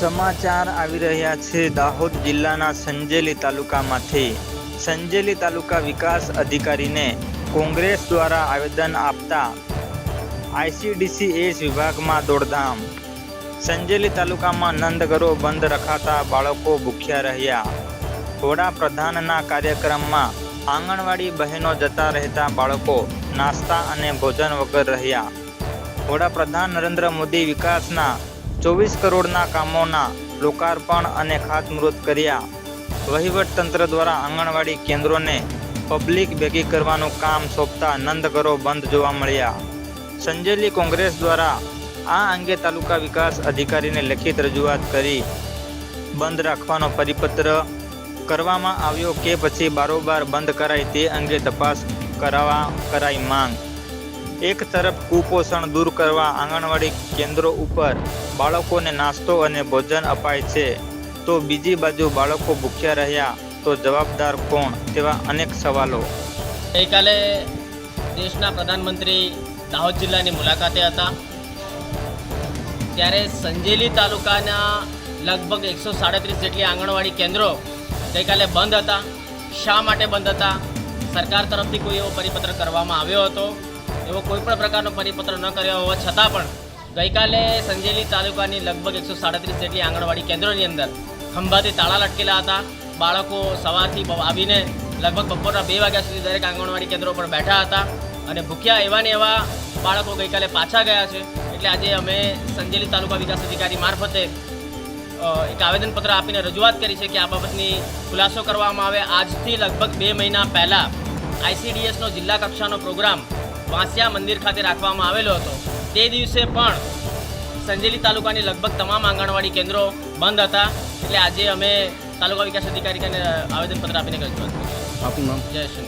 સમાચાર આવી રહ્યા છે દાહોદ જિલ્લાના સંજેલી તાલુકામાંથી. સંજેલી તાલુકા વિકાસ અધિકારીને કોંગ્રેસ દ્વારા આવેદન આપતા આઈસીડીસી એસ વિભાગમાં દોડધામ. સંજેલી તાલુકામાં નંદઘરો બંધ રખાતા બાળકો ભૂખ્યા રહ્યા. વડાપ્રધાનના કાર્યક્રમમાં આંગણવાડી બહેનો જતા રહેતા બાળકો નાસ્તા અને ભોજન વગર રહ્યા. વડાપ્રધાન નરેન્દ્ર મોદી વિકાસના ચોવીસ કરોડના કામોના લોકાર્પણ અને ખાતમુહૂર્ત કર્યા. વહીવટતંત્ર દ્વારા આંગણવાડી કેન્દ્રોને પબ્લિક ભેગી કરવાનું કામ સોંપતા નંદઘરો બંધ જોવા મળ્યા. સંજેલી કોંગ્રેસ દ્વારા આ અંગે તાલુકા વિકાસ અધિકારીને લેખિત રજૂઆત કરી. બંધ રાખવાનો પરિપત્ર કરવામાં આવ્યો કે પછી બારોબાર બંધ કરાય તે અંગે તપાસ કરાવવા કરાઈ માંગ. એક તરફ કુપોષણ દૂર કરવા આંગણવાડી કેન્દ્રો ઉપર બાળકોને નાસ્તો અને ભોજન અપાય છે, તો બીજી બાજુ બાળકો ભૂખ્યા રહ્યા તો જવાબદાર કોણ તેવા અનેક સવાલો. ગઈકાલે દેશના પ્રધાનમંત્રી દાહોદ જિલ્લાની મુલાકાતે હતા. ત્યારે સંજેલી તાલુકાના લગભગ એકસો સાડત્રીસ જેટલી આંગણવાડી કેન્દ્રો ગઈકાલે બંધ હતા. શા માટે બંધ હતા? સરકાર તરફથી કોઈ એવો પરિપત્ર કરવામાં આવ્યો હતો? એવો કોઈ પણ પ્રકારનો પરિપત્ર ન કર્યો હોવા છતાં પણ ગઈકાલે સંજેલી તાલુકાની લગભગ એકસો સાડત્રીસ જેટલી આંગણવાડી કેન્દ્રોની અંદર ખંભાથી તાળા લટકેલા હતા. બાળકો સવારથી આવીને લગભગ બપોરના બે વાગ્યા સુધી દરેક આંગણવાડી કેન્દ્રો પર બેઠા હતા અને ભૂખ્યા એવા ને એવા બાળકો ગઈકાલે પાછા ગયા છે. એટલે આજે અમે સંજેલી તાલુકા વિકાસ અધિકારી મારફતે એક આવેદનપત્ર આપીને રજૂઆત કરી છે કે આ બાબતની ખુલાસો કરવામાં આવે. આજથી લગભગ બે મહિના પહેલાં આઈસીડીએસનો જિલ્લા કક્ષાનો પ્રોગ્રામ વાંસિયા મંદિર ખાતે રાખવામાં આવેલો હતો. તે દિવસે પણ સંજેલી તાલુકાની લગભગ તમામ આંગણવાડી કેન્દ્રો બંધ હતા. એટલે આજે અમે તાલુકા વિકાસ અધિકારીને આવેદનપત્ર આપીને રજૂઆત કરી આપનું નામ? જય શ્રી